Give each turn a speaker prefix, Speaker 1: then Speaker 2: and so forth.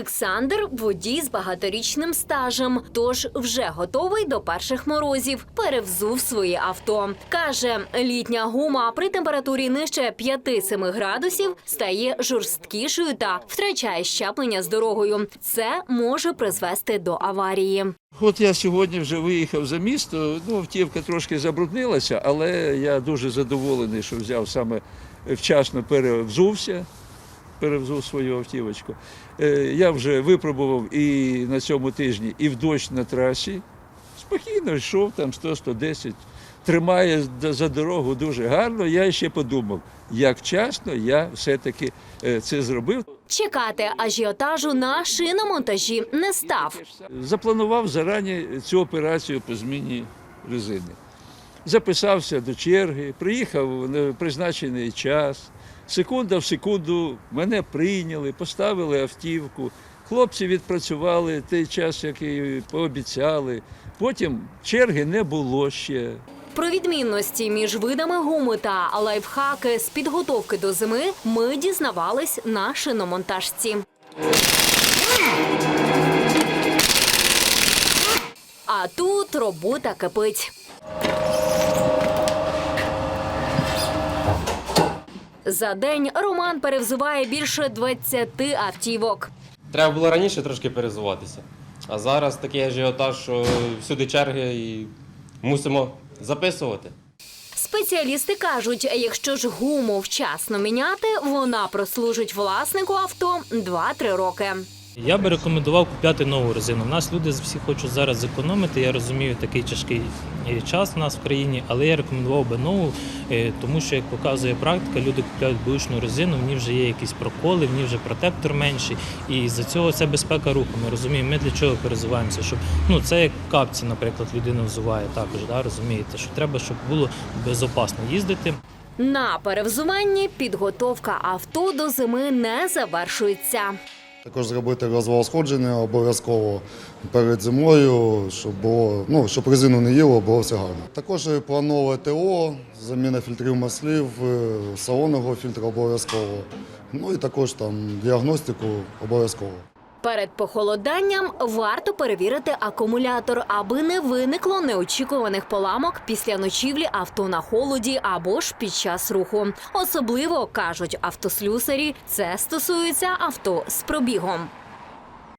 Speaker 1: Олександр водій з багаторічним стажем, тож вже готовий до перших морозів. Перевзув своє авто. Каже, літня гума при температурі нижче 5-7 градусів стає жорсткішою та втрачає щеплення з дорогою. Це може призвести до аварії.
Speaker 2: От я сьогодні вже виїхав за місто. Ну, автівка трошки забруднилася, але я дуже задоволений, що взяв саме вчасно перевзувся, перевзув свою автівочку. Е, Я вже випробував і на цьому тижні, і в дощ на трасі. Спокійно йшов там 100-110. Тримає за дорогу дуже гарно. Я ще подумав, як вчасно я все-таки е, це зробив.
Speaker 1: Чекати ажіотажу на шиномонтажі не став.
Speaker 2: Запланував зарані цю операцію по зміні резини. Записався до черги, приїхав на призначений час. Секунда в секунду мене прийняли, поставили автівку. Хлопці відпрацювали той час, який пообіцяли. Потім черги не було ще.
Speaker 1: Про відмінності між видами гуми та лайфхаки з підготовки до зими ми дізнавались на шиномонтажці. А тут робота кипить. За день Роман перевзуває більше 20 автівок.
Speaker 3: Треба було раніше трошки перезуватися. А зараз такий ажіотаж, що всюди черги і мусимо записувати.
Speaker 1: Спеціалісти кажуть, якщо ж гуму вчасно міняти, вона прослужить власнику авто 2-3 роки.
Speaker 4: Я би рекомендував купляти нову резину. У нас люди всі хочуть зараз зекономити. Я розумію, такий тяжкий е, час в нас в країні, але я рекомендував би нову, е, тому що, як показує практика, люди купляють бушну резину, в ній вже є якісь проколи, в ній вже протектор менший. І за цього це безпека руху. Ми розуміємо, ми для чого перезуваємося. Щоб ну це як капці, наприклад, людина взуває також. Да, розумієте, що треба, щоб було безопасно їздити.
Speaker 1: На перевзуванні підготовка авто до зими не завершується.
Speaker 5: Також зробити сходження обов'язково перед зимою, щоб було, ну, щоб резину не їло, було все гарно. Також планове ТО, заміна фільтрів маслів, е, салонного фільтра обов'язково. Ну і також там діагностику обов'язково.
Speaker 1: Перед похолоданням варто перевірити акумулятор, аби не виникло неочікуваних поламок після ночівлі авто на холоді або ж під час руху. Особливо кажуть автослюсарі, це стосується авто з пробігом.